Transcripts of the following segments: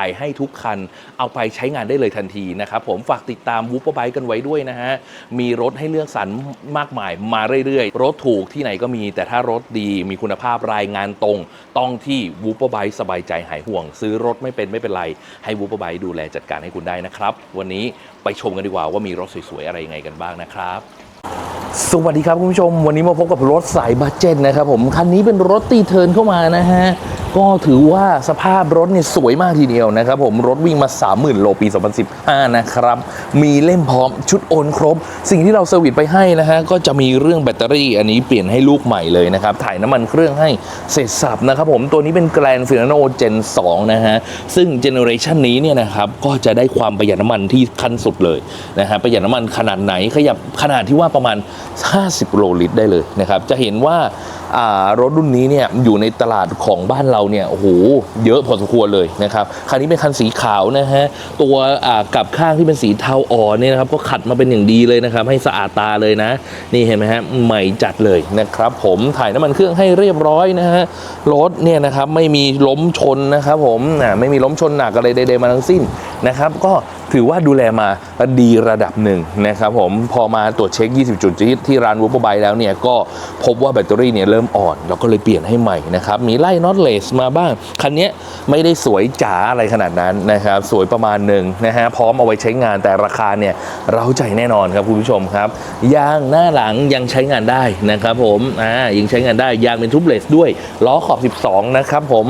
ายให้ทุกคัน เอาไปใช้งานได้เลยทันทีนะครับผมฝากติดตามวู p เปอร์ไบกันไว้ด้วยนะฮะ มีรถให้เลือกสรรมากมายมาเรื่อยๆ รถถูกที่ไหนก็มี แต่ถ้ารถดีมีคุณภาพรายงานตรง ต้องที่วู p เปอร์ไบสบายใจหายห่วง ซื้อรถไม่เป็นไม่เป็นไร ให้วู p เปอร์ไบดูแลจัดการให้คุณได้นะครับ วันนี้ไปชมกันดีกว่าว่ามีรถสวยๆอะไรยังไงกันบ้างนะครับสวัสดีครับคุณผู้ชม วันนี้มาพบกับรถสายบัสเจ็ตนะครับผม คันนี้เป็นรถตีเทิร์นเข้ามานะฮะ ก็ถือว่าสภาพรถเนี่ยสวยมากทีเดียวนะครับผมรถวิ่งมา 30,000 โลปี 2015 นะครับ มีเล่มพร้อมชุดโอนครบ สิ่งที่เราเซอร์วิสไปให้นะฮะ ก็จะมีเรื่องแบตเตอรี่ อันนี้เปลี่ยนให้ลูกใหม่เลยนะครับ ถ่ายน้ำมันเครื่องให้เสร็จสับนะครับผมตัวนี้เป็นแกรนฟิ n โนเจน2นะฮะ ซึ่งเจเนอเรชันนี้เนี่ยนะครับก็จะได้ความประหยัดน้ำมันที่ขั้นสุดเลยนะฮะประหยัดน้ำมันขนาดไหนขยับขนาดที่ว่าประมาณ 50 โลลิตรได้เลยนะครับจะเห็นว่ารถรุ่นนี้เนี่ยอยู่ในตลาดของบ้านเราเนี่ยโอ้โหเยอะพอสมควรเลยนะครับคันนี้เป็นคันสีขาวนะฮะตัวกับข้างที่เป็นสีเทาอ่อนเนี่ยนะครับก็ขัดมาเป็นอย่างดีเลยนะครับให้สะอาดตาเลยนะ นี่เห็นไหมฮะใหม่จัดเลยนะครับผมถ่ายน้ำมันเครื่องให้เรียบร้อยนะฮะรถเนี่ยนะครับไม่มีล้มชนนะครับผมไม่มีล้มชนหนักอะไรใดๆมาทั้งสิ้นนะครับก็ ถือว่าดูแลมาดีระดับหนึ่งนะครับผมพอมาตรวจเช็ค 20 จุดที่ที่ร้านวูปเปอร์ไบแล้วเนี่ยก็พบว่าแบตเตอรี่เนี่ยเริ่มอ่อนเราก็เลยเปลี่ยนให้ใหม่นะครับมีไล่น็อตเลสมาบ้าง คันนี้ไม่ได้สวยจ๋าอะไรขนาดนั้นนะครับสวยประมาณหนึ่งนะฮะพร้อมเอาไว้ใช้งานแต่ราคาเนี่ยเราใจแน่นอนครับคุณผู้ชมครับยางหน้าหลังยังใช้งานได้นะครับผมอ่ายังใช้งานได้ยางเป็นทูบเลสด้วยล้อขอบ 12 นะครับผม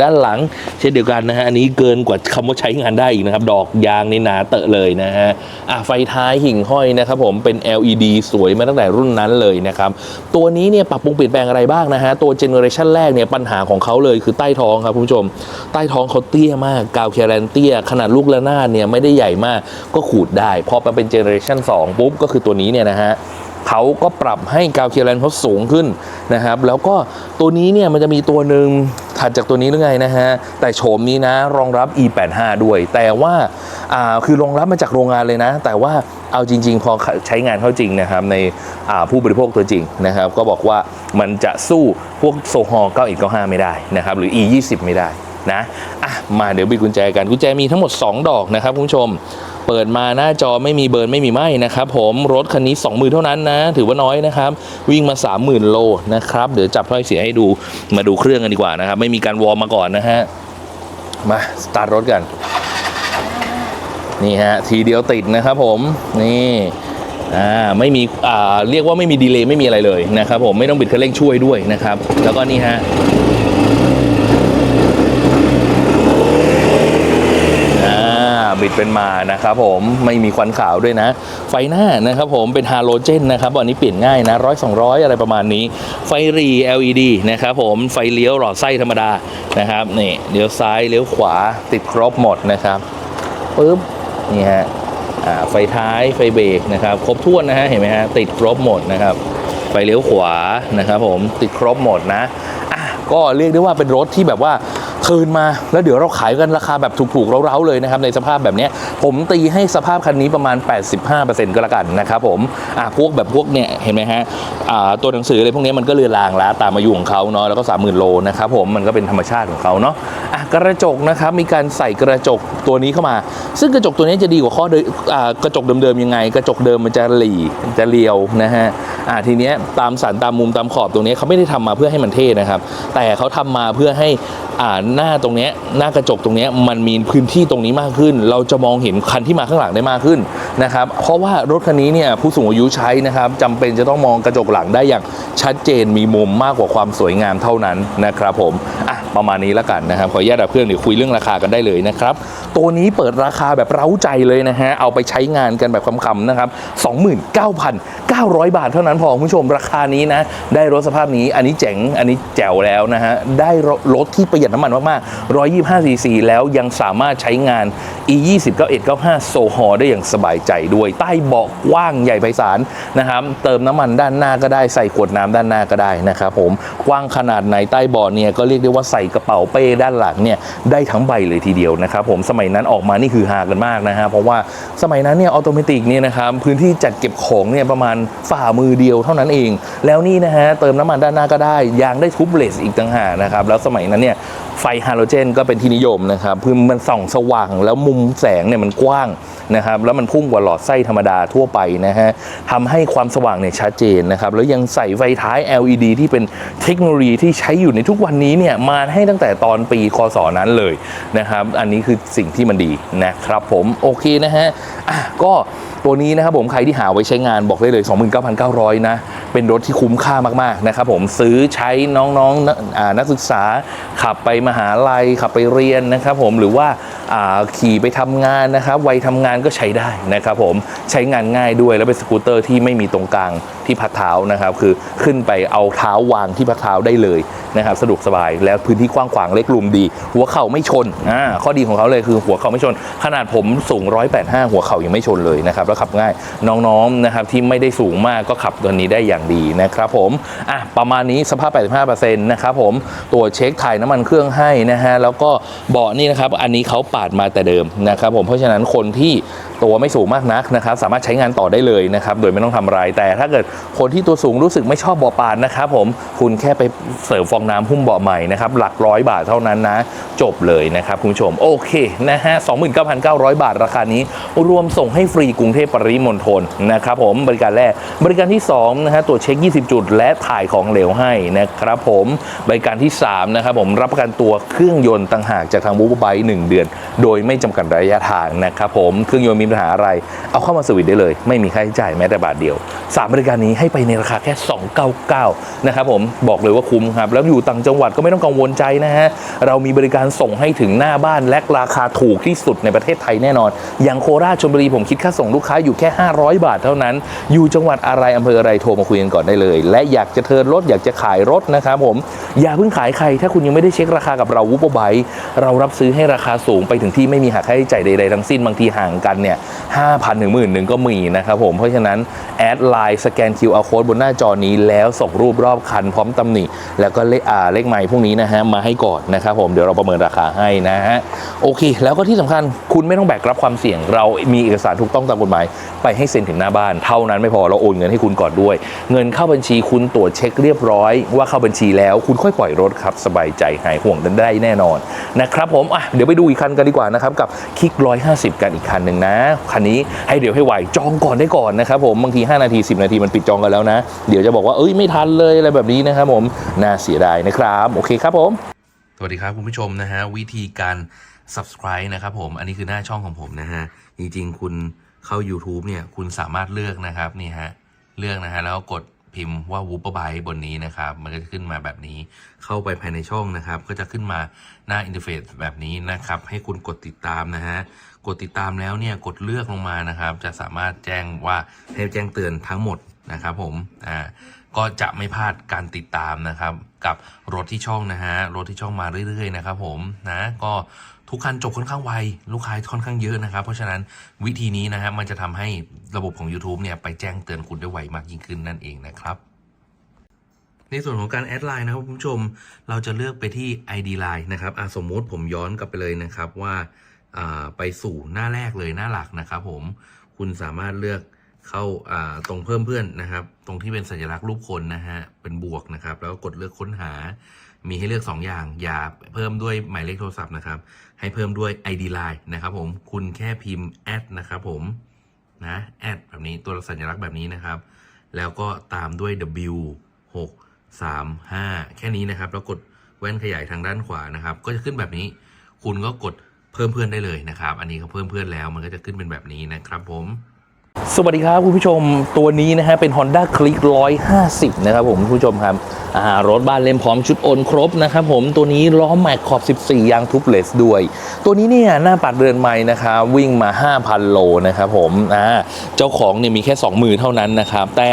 ด้านหลังเช่นเดียวกันนะฮะอันนี้เกินกว่าคำว่าใช้งานได้อีกนะครับดอกยางนี่หนาเตอะเลยนะฮะอะไฟท้ายหิ่งห้อยนะครับผมเป็น LED สวยมาตั้งแต่รุ่นนั้นเลยนะครับตัวนี้เนี่ยปรับปรุงเปลี่ยนแปลงอะไรบ้างนะฮะตัวเจเนอเรชันแรกเนี่ยปัญหาของเขาเลยคือใต้ท้องครับคุณผู้ชม ใต้ท้องเขาเตี้ยมากกาวแคเรนเตี้ย ขนาดลูกระนาดเนี่ยไม่ได้ใหญ่มากก็ขูดได้พอมาเป็นเจเนอเรชัน2ปุ๊บก็คือตัวนี้เนี่ยนะฮะเขาก็ปรับให้กาวเคลียร์แลนเขาสูงขึ้นนะครับแล้วก็ตัวนี้เนี่ยมันจะมีตัวหนึ่ง ถัดจากตัวนี้หรือไงนะฮะ แต่โฉมนี้นะรองรับ e85 ด้วย แต่ว่าอ่าคือรองรับมาจากโรงงานเลยนะ แต่ว่าเอาจริง ๆ พอใช้งานเข้าจริงนะครับในอ่าผู้บริโภคตัวจริงนะครับ ก็บอกว่ามันจะสู้พวกโซฮอล์9195 ไม่ได้นะครับ หรือ e20 ไม่ได้นะอะมาเดี๋ยวบิดกุญแจกันกุญแจมีทั้งหมด 2 ดอกนะครับคุณผู้ชม เปิดมาหน้าจอไม่มีเบิร์นไม่มีไหมนะครับผมรถคันนี้ 20,000 เท่านั้นนะ ถือว่าน้อยนะครับ วิ่งมา 30,000 โลนะครับเดี๋ยวจับถ้อยเสียให้ดูมาดูเครื่องกันดีกว่านะครับ ไม่มีการวอร์มมาก่อนนะฮะมาสตาร์ทรถกัน นี่ฮะ ทีเดียวติดนะครับผมนี่อ่าไม่มีอ่าเรียกว่าไม่มีดีเลย์ไม่มีอะไรเลยนะครับผมไม่ต้องบิดคันเร่งช่วยด้วยนะครับ แล้วก็นี่ฮะ อ่า บิดเป็นมานะครับผมไม่มีควันขาวด้วยนะ ไฟหน้านะครับผมเป็นฮาโลเจนนะครับอันนี้เปลี่ยนง่ายนะร้อยสองร้อยอะไรประมาณนี้ ไฟรี LED นะครับผมไฟเลี้ยวหลอดไส้ธรรมดานะครับนี่เลี้ยวซ้ายเลี้ยวขวาติดครบหมดนะครับปึ๊บนี่ฮะไฟท้ายไฟเบรกนะครับครบถ้วนนะฮะเห็นไหมฮะติดครบหมดนะครับไฟเลี้ยวขวานะครับผมติดครบหมดนะอะก็เรียกได้ว่าเป็นรถที่แบบว่า คืนมาแล้วเดี๋ยวเราขายกันราคาแบบถูกๆเร้าๆเลยนะครับในสภาพแบบนี้ผมตีให้สภาพคันนี้ประมาณ 85%ก็แล้วกันนะครับผมอะพวกแบบพวกเนี่ยเห็นไหมฮะอ่าตัวหนังสืออะไรพวกนี้มันก็เลือนลางแล้วตามอายุของเขาเนาะแล้วก็ 30,000 โลนะครับผมมันก็เป็นธรรมชาติของเขาเนาะอะกระจกนะครับมีการใส่กระจกตัวนี้เข้ามา ซึ่งกระจกตัวนี้จะดีกว่าข้อเดิมอ่ากระจกเดิมๆยังไง กระจกเดิมมันจะหลีจะเรียวนะฮะอ่าทีเนี้ยตามสันตามมุมตามขอบตรงนี้เขาไม่ได้ทำมาเพื่อให้มันเท่นะครับ แต่เขาทำมาเพื่อให้อ่าหน้าตรงเนี้ยหน้ากระจกตรงเนี้ยมันมีพื้นที่ตรงนี้มากขึ้น เราจะมองเห็นคันที่มาข้างหลังได้มากขึ้นนะครับเพราะว่ารถคันนี้เนี่ยผู้สูงอายุใช้นะครับจำเป็นจะต้องมองกระจกหลังได้อย่างชัดเจนมีมุมมากกว่าความสวยงามเท่านั้นนะครับผมอะประมาณนี้แล้วกันนะครับขออนุญาตดับเครื่องเดี๋ยวคุยเรื่องราคากันได้เลยนะครับตัวนี้เปิดราคาแบบเร้าใจเลยนะฮะเอาไปใช้งานกันแบบคำๆนะครับ 29,900 บาทเท่านั้นพอคุณผู้ชมราคานี้นะ ได้รถสภาพนี้อันนี้เจ๋งอันนี้แจ๋วแล้วนะฮะ ได้รถที่ประหยัดน้ำมันมากๆ 125 cc แล้วยังสามารถใช้งาน e 2 9 1 9 5โซฮอได้อย่างสบายใจด้วย ใต้เบาะกว้างใหญ่ไพศาลนะครับ เติมน้ำมันด้านหน้าก็ได้ใส่ขวดน้ำด้านหน้าก็ได้นะครับผมกว้างขนาดไหนใต้เบาะเนี่ยก็เรียกได้ว่าใส่กระเป๋าเป้ด้านหลังเนี่ยได้ทั้งใบเลยทีเดียวนะครับผมสมัยนั้นออกมานี่คือฮากันมากนะฮะเพราะว่าสมัยนั้นเนี่ยออโตเมติกเนี่ยนะครับพื้นที่จัดเก็บของเนี่ยประมาณฝ่ามือเดียวเท่านั้นเอง แล้วนี่นะฮะเติมน้ำมันด้านหน้าก็ได้ ยางได้ทุบเลสอีกต่างหากนะครับ แล้วสมัยนั้นเนี่ยไฟฮาโลเจนก็เป็นที่นิยมนะครับคือมันส่องสว่างแล้วมุมแสงเนี่ยมันกว้างนะครับแล้วมันพุ่งกว่าหลอดไส้ธรรมดาทั่วไปนะฮะทำให้ความสว่างเนี่ยชัดเจนนะครับแล้วยังใส่ไฟท้าย LED ที่เป็นเทคโนโลยีที่ใช้อยู่ในทุกวันนี้เนี่ยมาให้ตั้งแต่ตอนปีคศนั้นเลยนะครับ อันนี้คือสิ่งที่มันดีนะครับผมโอเคนะฮะอะก็ ตัวนี้นะครับผมใครที่หาไว้ใช้งานบอกได้เลย 29,900 นะ เป็นรถที่คุ้มค่ามากๆนะครับผมซื้อใช้น้องๆนักอ่านักศึกษา ขับไปมหาลัย ขับไปเรียนนะครับผมหรือว่าขี่ไปทำงานนะครับวัยทำงานก็ใช้ได้นะครับผมใช้งานง่ายด้วยแล้วเป็นสกูตเตอร์ที่ไม่มีตรงกลาง ที่พักเท้านะครับ คือขึ้นไปเอาเท้าวางที่พักเท้าได้เลยนะครับสะดวกสบายแล้วพื้นที่กว้างขวางเล็กลุมดี หัวเข่าไม่ชนอ่าข้อดีของเขาเลยคือหัวเข่าไม่ชน ขนาดผมสูง 185 หัวเข่ายังไม่ชนเลยนะครับแล้วขับง่ายน้องๆนะครับที่ไม่ได้สูงมากก็ขับตัวนี้ได้อย่างดีนะครับผมอะประมาณนี้สภาพ 85%นะครับผมตัวเช็คถ่ายน้ำมันเครื่องให้นะฮะแล้วก็เบาะนี่นะครับอันนี้เขาปาดมาแต่เดิมนะครับผมเพราะฉะนั้นคนที่ ตัวไม่สูงมากนักนะครับ สามารถใช้งานต่อได้เลยนะครับ โดยไม่ต้องทำอะไร แต่ถ้าเกิดคนที่ตัวสูงรู้สึกไม่ชอบเบาะปาดนะครับผมคุณแค่ไปเสริมฟองน้ำหุ้มเบาะใหม่นะครับ หลักร้อยบาทเท่านั้นนะ จบเลยนะครับคุณผู้ชม โอเคนะฮะ29,900บาทราคานี้ รวมส่งให้ฟรีกรุงเทพปริมณฑลนะครับผมบริการแรก บริการที่2นะฮะตรวจเช็ค 20 จุด และถ่ายของเหลวให้นะครับผมบริการที่3นะครับผมรับประกันตัวเครื่องยนต์ต่างหากจากทางบูบไบหนึ่งเดือน โดยไม่จำกัดระยะทางนะครับผมเครื่องยนต์มีปัญหาอะไร เอาเข้ามาสวิตได้เลย ไม่มีค่าใช้จ่ายแม้แต่บาทเดียว 3 บริการนี้ให้ไปในราคาแค่ 299 นะครับผมบอกเลยว่าคุ้มครับ แล้วอยู่ต่างจังหวัดก็ไม่ต้องกังวลใจนะฮะ เรามีบริการส่งให้ถึงหน้าบ้านและราคาถูกที่สุดในประเทศไทยแน่นอน อย่างโคราชชลบุรีผมคิดค่าส่งลูกค้าอยู่แค่ 500 บาทเท่านั้น อยู่จังหวัดอะไรอำเภออะไรโทรมาคุยกันก่อนได้เลย และอยากจะเทินรถอยากจะขายรถนะครับผมอย่าเพิ่งขายใคร ถ้าคุณยังไม่ได้เช็คราคากับเราวูบไบเรารับซื้อให้ราคาสูงไปถึงที่ไม่มีหักค่าใช้จ่ายใดๆทั้งสิ้นบางทีห่างกันเนี่ย5,000ถึงหมื่นหนึ่งก็มีนะครับผม เพราะฉะนั้น แอดไลน์สแกน QR code บนหน้าจอนี้แล้วส่งรูปรอบคันพร้อมตำหนิ แล้วก็เลขอ่าเลขไมค์พวกนี้นะฮะ มาให้ก่อนนะครับผม เดี๋ยวเราประเมินราคาให้นะฮะ โอเค แล้วก็ที่สำคัญคุณไม่ต้องแบกรับความเสี่ยง เรามีเอกสารถูกต้องตามกฎหมาย ไปให้เซ็นถึงหน้าบ้าน เท่านั้นไม่พอเราโอนเงินให้คุณก่อนด้วย เงินเข้าบัญชีคุณตรวจเช็คเรียบร้อย ว่าเข้าบัญชีแล้วคุณค่อยปล่อยรถครับสบายใจหายห่วงกันได้แน่นอนนะครับผมอะเดี๋ยวไปดูอีกคันกันดีกว่านะครับกับคลิก150 กันอีกคันหนึ่งนะคันนี้ให้เดี๋ยวให้ไหวจองก่อนได้ก่อนนะครับผมบางที 5 นาที 10 นาทีมันปิดจองกันแล้วนะ เดี๋ยวจะบอกว่าเอ้ยไม่ทันเลยอะไรแบบนี้นะครับผมน่าเสียดายนะครับ โอเคครับผม สวัสดีครับคุณผู้ชมนะฮะวิธีการ subscribe นะครับผมอันนี้คือหน้าช่องของผมนะฮะจริงๆ คุณเข้า YouTube เนี่ยคุณสามารถเลือกนะครับนี่ฮะเลือกนะฮะแล้วกด พิมพ์ว่า w o o p e r b y บนนี้นะครับ มันก็จะขึ้นมาแบบนี้ เข้าไปภายในช่องนะครับ ก็จะขึ้นมาหน้าอินเทอร์เฟซแบบนี้นะครับ ให้คุณกดติดตามนะฮะ กดติดตามแล้วเนี่ยกดเลือกลงมานะครับ จะสามารถแจ้งว่าให้แจ้งเตือนทั้งหมดนะครับผม อ่า ก็จะไม่พลาดการติดตามนะครับ กับรถที่ช่องนะฮะ รถที่ช่องมาเรื่อยๆนะครับผม นะ ก็ ทุกคันจบค่อนข้างไว ลูกค้าค่อนข้างเยอะนะครับ เพราะฉะนั้นวิธีนี้นะฮะมันจะทำให้ระบบของ YouTube เนี่ยไปแจ้งเตือนคุณได้ไวมากยิ่งขึ้นนั่นเองนะครับ ในส่วนของการแอดไลน์นะครับคุณผู้ชม เราจะเลือกไปที่ ID Line นะครับอะสมมุติผมย้อนกลับไปเลยนะครับว่าอ่าไปสู่หน้าแรกเลยหน้าหลักนะครับผมคุณสามารถเลือกเข้าอ่าตรงเพิ่มเพื่อนนะครับ ตรงที่เป็นสัญลักษณ์รูปคนนะฮะเป็นบวกนะครับ แล้วก็กดเลือกค้นหา มีให้เลือก 2 อย่าง อย่าเพิ่มด้วยหมายเลขโทรศัพท์นะครับ ให้เพิ่มด้วย ID Line นะครับผม คุณแค่พิมพ์แอดนะครับผม นะแอดแบบนี้ตัวสัญลักษณ์แบบนี้นะครับ แล้วก็ตามด้วย W 6 3 5 แค่นี้นะครับ แล้วกดแว่นขยายทางด้านขวานะครับ ก็จะขึ้นแบบนี้ คุณก็กดเพิ่มเพื่อนได้เลยนะครับ อันนี้เขาเพิ่มเพื่อนแล้ว มันก็จะขึ้นเป็นแบบนี้นะครับผม สวัสดีครับคุณผู้ชมตัวนี้นะฮะเป็น Honda Click 150 นะครับผมคุณผู้ชมครับรถบ้านเล่มพร้อมชุดโอนครบนะครับผมตัวนี้ล้อแม็กขอบ 14 ยางทุบเลสด้วย ตัวนี้เนี่ยหน้าปัดเรือนไม้นะครับวิ่งมา 5,000 โลนะครับผมอ่าเจ้าของเนี่ยมีแค่ 2 มือเท่านั้นนะครับ แต่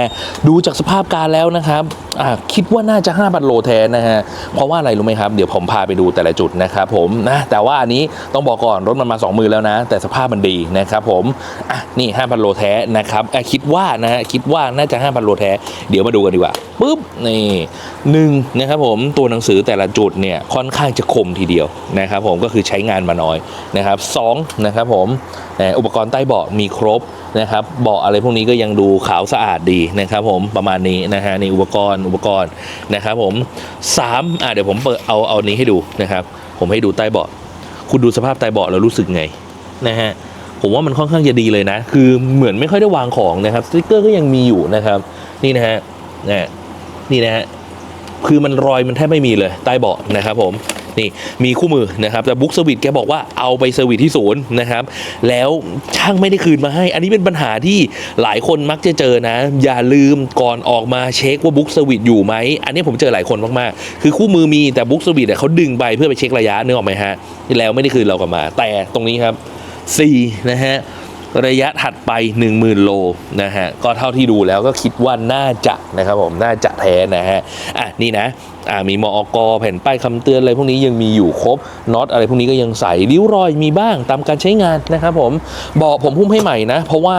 ดูจากสภาพการแล้วนะครับอ่าคิดว่าน่าจะ 5,000 โลแทนนะฮะเพราะว่าอะไรรู้ไหมครับ เดี๋ยวผมพาไปดูแต่ละจุดนะครับผมนะแต่ว่าอันนี้ต้องบอกก่อนรถมันมา 2 มือแล้วนะ แต่สภาพมันดีนะครับผมอะนี่ 5,000 โลแท้นะครับอะคิดว่านะฮะคิดว่าน่าจะ5,000โลแท้ เดี๋ยวมาดูกันดีกว่าปุ๊บนี่หนึ่งนะครับผมตัวหนังสือแต่ละจุดเนี่ยค่อนข้างจะคมทีเดียวนะครับผมก็คือใช้งานมาน้อยนะครับสองนะครับผมอุปกรณ์ใต้เบาะมีครบนะครับเบาะอะไรพวกนี้ก็ยังดูขาวสะอาดดีนะครับผมประมาณนี้นะฮะนี่อุปกรณ์อุปกรณ์นะครับผมสามอะเดี๋ยวผมเปิดเอาเอานี้ให้ดูนะครับผมให้ดูใต้เบาะคุณดูสภาพใต้เบาะแล้วรู้สึกไงนะฮะ ผมว่ามันค่อนข้างจะดีเลยนะ คือเหมือนไม่ค่อยได้วางของนะครับสติกเกอร์ก็ยังมีอยู่นะครับ นี่นะฮะนี่นี่นะฮะคือมันรอยมันแทบไม่มีเลยใต้เบาะนะครับผมนี่มีคู่มือนะครับแต่บุ๊กสวิตแกบอกว่าเอาไปเซอร์วิสที่ศูนย์นะครับ แล้วช่างไม่ได้คืนมาให้ อันนี้เป็นปัญหาที่หลายคนมักจะเจอนะ อย่าลืมก่อนออกมาเช็คว่าบุ๊กสวิตอยู่ไหม อันนี้ผมเจอหลายคนมากๆ คือคู่มือมีแต่บุ๊กสวิตเขาดึงไปเพื่อไปเช็คระยะนึกออกไหมฮะแล้วไม่ได้คืนเรากลับมา แต่ตรงนี้ครับ 4นะฮะระยะถัดไป 10,000 โลนะฮะก็เท่าที่ดูแล้วก็คิดว่าน่าจะนะครับผมน่าจะแท้นะฮะอะนี่นะอ่ามีมอกแผ่นป้ายคำเตือนอะไรพวกนี้ยังมีอยู่ครบน็อตอะไรพวกนี้ก็ยังใส่ริ้วรอยมีบ้างตามการใช้งานนะครับผมเบาะผมพุ่มให้ใหม่นะ เพราะว่า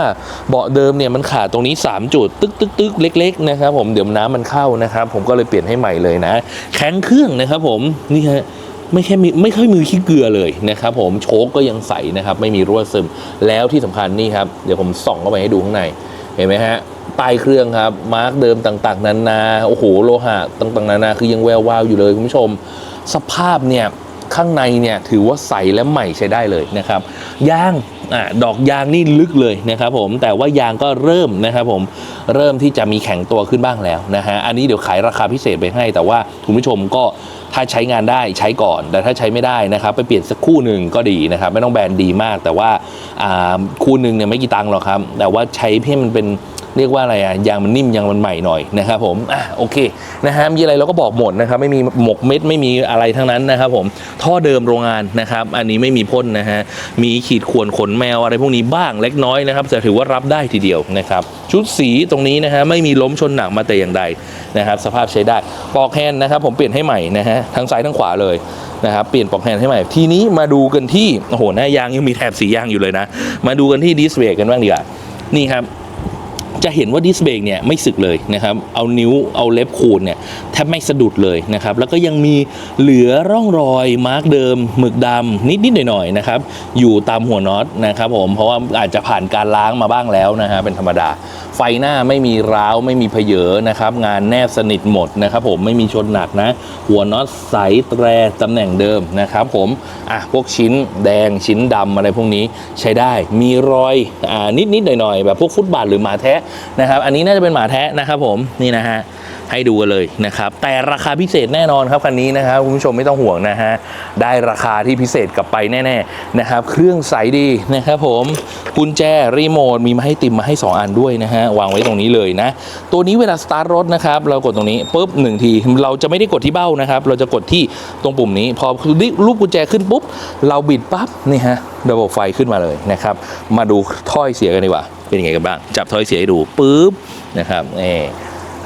เบาะเดิมเนี่ยมันขาดตรงนี้ 3 จุดตึกตึกตึกเล็กๆนะครับผมเดี๋ยวน้ำมันเข้านะครับผมก็เลยเปลี่ยนให้ใหม่เลยนะ แข็งเครื่องนะครับผมนี่ฮะ ไม่แค่มีไม่ค่อยมือขี้เกลือเลยนะครับผมโชคก็ยังใสนะครับไม่มีรั่วซึม แล้วที่สำคัญนี่ครับเดี๋ยวผมส่องเข้าไปให้ดูข้างในเห็นไหมฮะปลายเครื่องครับมาร์กเดิมต่างๆ นานาโอ้โหโลหะต่างๆ นานาคือยังแวววาวอยู่เลยคุณผู้ชม สภาพเนี่ยข้างในเนี่ยถือว่าใสและใหม่ใช้ได้เลยนะครับยาง อดอกยางนี่ลึกเลยนะครับผมแต่ว่ายางก็เริ่มนะครับผมเริ่มที่จะมีแข็งตัวขึ้นบ้างแล้วนะฮะอันนี้เดี๋ยวขายราคาพิเศษไปให้ แต่ว่าคุณผู้ชมก็ถ้าใช้งานได้ใช้ก่อน แต่ถ้าใช้ไม่ได้นะครับไปเปลี่ยนสักคู่หนึ่งก็ดีนะครับไม่ต้องแบรนด์ดีมาก แต่ว่าคู่หนึ่งเนี่ยไม่กี่ตังค์หรอกครับแต่ว่าใช้ให้มันเป็น เรียกว่าอะไรอะยางมันนิ่มยางมันใหม่หน่อยนะครับผมอะโอเคนะฮะมีอะไรเราก็บอกหมดนะครับไม่มีหมกเม็ดไม่มีอะไรทั้งนั้นนะครับผมท่อเดิมโรงงานนะครับอันนี้ไม่มีพ่นนะฮะมีขีดข่วนขนแมวอะไรพวกนี้บ้างเล็กน้อยนะครับแต่ถือว่ารับได้ทีเดียวนะครับชุดสีตรงนี้นะฮะไม่มีล้มชนหนักมาแต่อย่างใดนะครับสภาพใช้ได้ปลอกแฮนด์นะครับผมเปลี่ยนให้ใหม่นะฮะทั้งซ้ายทั้งขวาเลยนะครับเปลี่ยนปลอกแฮนด์ให้ใหม่ ทีนี้มาดูกันที่โอ้โหหน้ายางยังมีแถบสียางอยู่เลยนะ มาดูกันที่ดิสเบรกกันบ้างดีกว่านี่ครับ จะเห็นว่าดิสเบรกเนี่ยไม่สึกเลยนะครับ เอานิ้วเอาเล็บขูดเนี่ยแทบไม่สะดุดเลยนะครับ แล้วก็ยังมีเหลือร่องรอยมาร์กเดิมหมึกดำนิดๆหน่อยๆนะครับ อยู่ตามหัวน็อตนะครับผม เพราะว่าอาจจะผ่านการล้างมาบ้างแล้วนะฮะเป็นธรรมดา ไฟหน้าไม่มีร้าวไม่มีเพเยอนะครับ งานแนบสนิทหมดนะครับผมไม่มีชนหนักนะ หัวน็อตใสแตรตำแหน่งเดิมนะครับผมอะพวกชิ้นแดงชิ้นดำอะไรพวกนี้ใช้ได้มีรอยอ่านิดๆหน่อยๆแบบพวกฟุตบาทหรือหมาแท้นะครับ อันนี้น่าจะเป็นหมาแท้นะครับผมนี่นะฮะ ให้ดูกันเลยนะครับ แต่ราคาพิเศษแน่นอนครับคันนี้นะครับคุณผู้ชมไม่ต้องห่วงนะฮะได้ราคาที่พิเศษกลับไปแน่ๆนะครับ เครื่องใสดีนะครับผมกุญแจรีโมทมีมาให้ติมมาให้ 2 อันด้วยนะฮะวางไว้ตรงนี้เลยนะ ตัวนี้เวลาสตาร์ทรถนะครับเรากดตรงนี้ปุ๊บหนึ่งที เราจะไม่ได้กดที่เบ้านะครับ เราจะกดที่ตรงปุ่มนี้ พอรูปกุญแจขึ้นปุ๊บ เราบิดปั๊บนี่ฮะระบบไฟขึ้นมาเลยนะครับ มาดูถ้อยเสียกันดีกว่า เป็นยังไงกันบ้าง จับถ้อยเสียให้ดูปุ๊บนะครับนี่อ่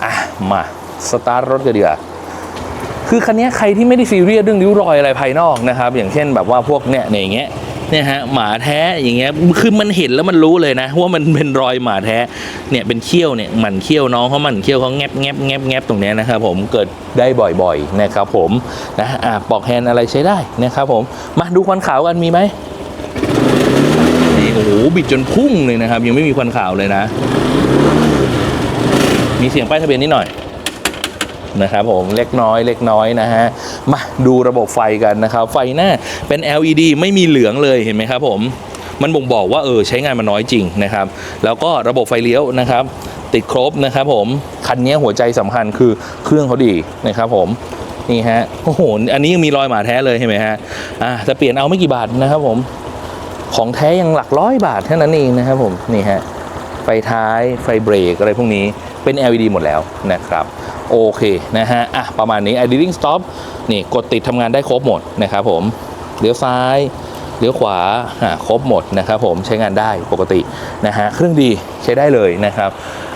อะมาสตาร์ทรถกันดีกว่าคือคันนี้ใครที่ไม่ได้ซีเรียสเรื่องริ้วรอยอะไรภายนอกนะครับ อย่างเช่นแบบว่าพวกเนี่ยเนี่ยอย่างเงี้ยเนี่ยฮะหมาแท้อย่างเงี้ยคือมันเห็นแล้วมันรู้เลยนะว่ามันเป็นรอยหมาแท้เนี่ยเป็นเขี้ยวเนี่ยหมันเขี้ยวน้องเขาหมันเขี้ยวเขาแงบแงบแงบแงบตรงเนี้ยนะครับผมเกิดได้บ่อยๆนะครับผมนะอะปลอกแฮนอะไรใช้ได้นะครับผมมาดูควันขาวกันมีไหมนี่โอ้โหบิดจนพุ่งเลยนะครับ ยังไม่มีควันขาวเลยนะ มีเสียงป้ายทะเบียนนิดหน่อยนะครับผมเล็กน้อยเล็กน้อยนะฮะ มาดูระบบไฟกันนะครับ ไฟหน้าเป็น LED ไม่มีเหลืองเลยเห็นไหมครับผมมันบ่งบอกว่าเออใช้งานมันน้อยจริงนะครับ แล้วก็ระบบไฟเลี้ยวนะครับ ติดครบนะครับผม คันนี้หัวใจสำคัญคือเครื่องเขาดีนะครับผมนี่ฮะโอ้โหอันนี้ยังมีรอยหมาแท้เลยเห็นไหมฮะอ่าจะเปลี่ยนเอาไม่กี่บาทนะครับผมของแท้ยังหลักร้อยบาทเท่านั้นเองนะครับผมนี่ฮะไฟท้ายไฟเบรกอะไรพวกนี้ เป็น LED หมดแล้วนะครับโอเคนะฮะอะประมาณนี้ idling stop นี่กดติดทำงานได้ครบหมดนะครับผมเลี้ยวซ้ายเลี้ยวขวาอะครบหมดนะครับผมใช้งานได้ปกตินะฮะเครื่องดีใช้ได้เลยนะครับ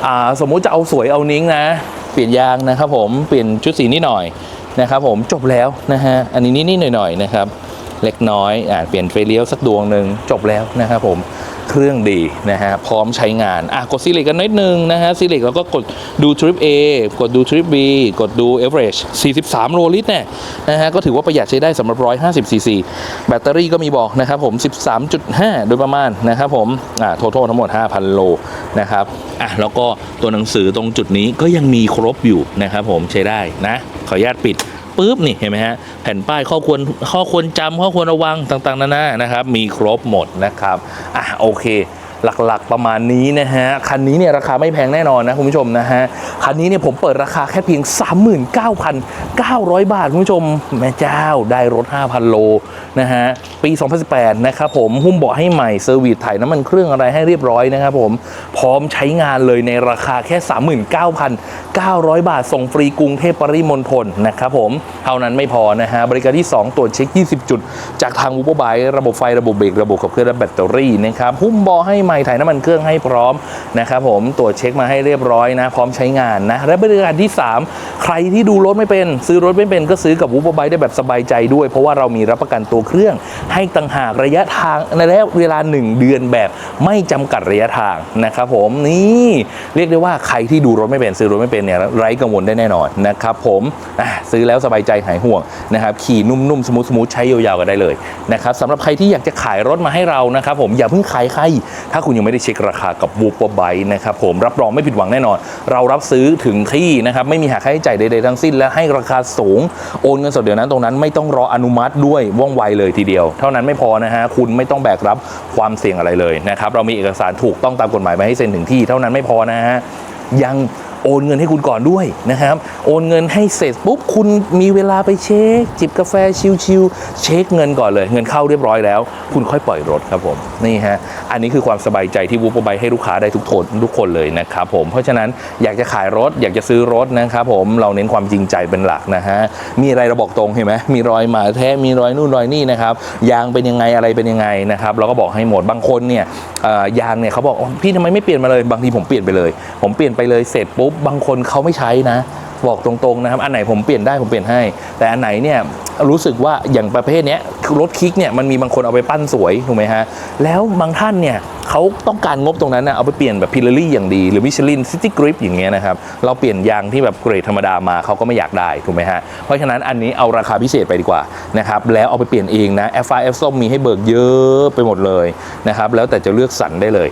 อ่าสมมุติจะเอาสวยเอานิ้งนะ เปลี่ยนยางนะครับผมเปลี่ยนชุดสีนิดหน่อยนะครับผมจบแล้วนะฮะอันนี้นิดๆหน่อยๆนะครับเล็กน้อยอ่าเปลี่ยนไฟเลี้ยวสักดวงหนึ่งจบแล้วนะครับผม เครื่องดีนะฮะพร้อมใช้งานอะกดซีเล็กกันนิดนึงนะฮะซีเล็กแล้วก็กดดูทริป A กดดูทริป B กดดู average 43 โลลิตรเนี่ยนะฮะก็ถือว่าประหยัดใช้ได้สำหรับ 150ซีซีแบตเตอรี่ก็มีบอกนะครับผม 13.5 โดยประมาณนะครับผมอ่าทั้งทั้งหมด 5,000 โลนะครับอะแล้วก็ตัวหนังสือตรงจุดนี้ก็ยังมีครบอยู่นะครับผมใช้ได้นะขออนุญาตปิด ปุ๊บนี่เห็นไหมฮะแผ่นป้ายข้อควรข้อควรจำข้อควรระวังต่างๆนานานะครับ มีครบหมดนะครับอะโอเคหลักๆประมาณนี้นะฮะ คันนี้เนี่ยราคาไม่แพงแน่นอนนะคุณผู้ชมนะฮะ คันนี้เนี่ยผมเปิดราคาแค่เพียง 39,900 บาท คุณผู้ชมแม่เจ้าได้รถ 5,000 โลนะฮะ ปี 2018 นะครับผมหุ้มเบาะให้ใหม่เซอร์วิสถ่ายน้ำมันเครื่องอะไรให้เรียบร้อยนะครับผมพร้อมใช้งานเลยในราคาแค่ 900 บาท ส่งฟรีกรุงเทพปริมณฑลนะครับผม เท่านั้นไม่พอนะฮะ บริการที่ 2 ตรวจเช็ค 20 จุด จากทางวูบไบระบบไฟ ระบบเบรก ระบบขับเคลื่อนและแบตเตอรี่นะครับ หุ้มบาะให้ใหม่ถ่ายน้ำมันเครื่องให้พร้อมนะครับผม ตรวจเช็คมาให้เรียบร้อยนะ พร้อมใช้งานนะ และบริการที่ 3 ใครที่ดูรถไม่เป็น ซื้อรถไม่เป็นก็ซื้อกับวูบไบได้แบบสบายใจด้วย เพราะว่าเรามีรับประกันตัวเครื่องให้ต่างหากระยะทางในระยะเวลา 1 เดือนแบบไม่จำกัดระยะทางนะครับผม นี่เรียกได้ว่าใครที่ดูรถไม่เป็นซื้อรถไม่เป็นเนี่ยไร้กังวลได้แน่นอนนะครับผมซื้อแล้วสบายใจหายห่วงนะครับขี่นุ่มๆสมูทๆใช้ยาวๆกันได้เลยนะครับสำหรับใครที่อยากจะขายรถมาให้เรานะครับผมอย่าเพิ่งขายใคร ถ้าคุณยังไม่ได้เช็คราคากับวูปไบนะครับผมรับรองไม่ผิดหวังแน่นอน เรารับซื้อถึงที่นะครับไม่มีหักค่าใช้จ่ายใดๆทั้งสิ้นและให้ราคาสูงโอนเงินสดเดี๋ยวนั้นตรงนั้นไม่ต้องรออนุมัติด้วยว่องไวเลยทีเดียว เท่านั้นไม่พอนะฮะคุณไม่ต้องแบกรับความเสี่ยงอะไรเลยนะครับเรามีเอกสารถูกต้องตามกฎหมายมาให้เซ็นถึงที่ เท่านั้นไม่พอนะฮะยัง โอนเงินให้คุณก่อนด้วยนะครับ โอนเงินให้เสร็จปุ๊บคุณมีเวลาไปเช็ค จิบกาแฟชิลๆเช็คเงินก่อนเลย เงินเข้าเรียบร้อยแล้ว คุณค่อยปล่อยรถครับผมนี่ฮะอันนี้คือความสบายใจที่วูบไบให้ลูกค้าได้ทุกคนทุกคนเลยนะครับผมเพราะฉะนั้นอยากจะขายรถอยากจะซื้อรถนะครับผมเราเน้นความจริงใจเป็นหลักนะฮะมีอะไรเราบอกตรงเห็นไหมมีรอยหมาแท้มีรอยนู่นรอยนี่นะครับยางเป็นยังไงอะไรเป็นยังไงนะครับเราก็บอกให้หมดบางคนเนี่ยยางเนี่ยเขาบอกพี่ทำไมไม่เปลี่ยนมาเลยบางทีผมเปลี่ยนไปเลย ผมเปลี่ยนไปเลยเสร็จปุ๊บบางคนเขาไม่ใช้นะบอกตรงๆนะครับ อันไหนผมเปลี่ยนได้ผมเปลี่ยนให้ แต่อันไหนเนี่ยรู้สึกว่าอย่างประเภทนี้รถคลิกเนี่ยมันมีบางคนเอาไปปั้นสวยถูกไหมฮะ แล้วบางท่านเนี่ยเขาต้องการงบตรงนั้นนะเอาไปเปลี่ยนแบบพิลลี่อย่างดี หรือมิชลินซิตี้กริปอย่างเงี้ยนะครับ เราเปลี่ยนยางที่แบบเกรดธรรมดามาเขาก็ไม่อยากได้ถูกไหมฮะ เพราะฉะนั้นอันนี้เอาราคาพิเศษไปดีกว่านะครับ แล้วเอาไปเปลี่ยนเองนะ F I F ส้มมีให้เบิกเยอะไปหมดเลยนะครับ แล้วแต่จะเลือกสรรได้เลย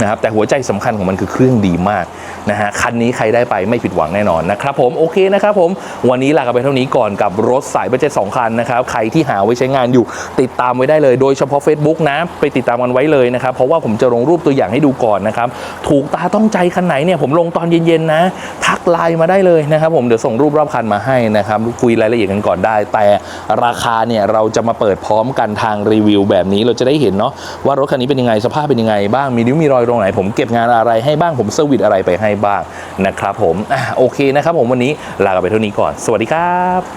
นะครับแต่หัวใจสำคัญของมันคือเครื่องดีมากนะฮะคันนี้ใครได้ไปไม่ผิดหวังแน่นอนนะครับผมโอเคนะครับผมวันนี้ลากันไปเท่านี้ก่อนกับรถสายบัจเจตสองคันนะครับใครที่หาไว้ใช้งานอยู่ติดตามไว้ได้เลย โดยเฉพาะ Facebook นะไปติดตามกันไว้เลยนะครับเพราะว่าผมจะลงรูปตัวอย่างให้ดูก่อนนะครับถูกตาต้องใจคันไหนเนี่ยผมลงตอนเย็นๆนะ ทักไลน์มาได้เลยนะครับผมเดี๋ยวส่งรูปรอบคันมาให้นะครับคุยรายละเอียดกันก่อนได้ แต่ราคาเนี่ยเราจะมาเปิดพร้อมกันทางรีวิวแบบนี้เราจะได้เห็นเนาะว่ารถคันนี้เป็นยังไงสภาพเป็นยังไงบ้างมีนิ้วมีรอยตรงไหน ผมเก็บงานอะไรให้บ้างผมเซอร์วิสอะไรไปให้บ้างนะครับผมอโอเคนะครับผมวันนี้ลากันไปเท่านี้ก่อน สวัสดีครับ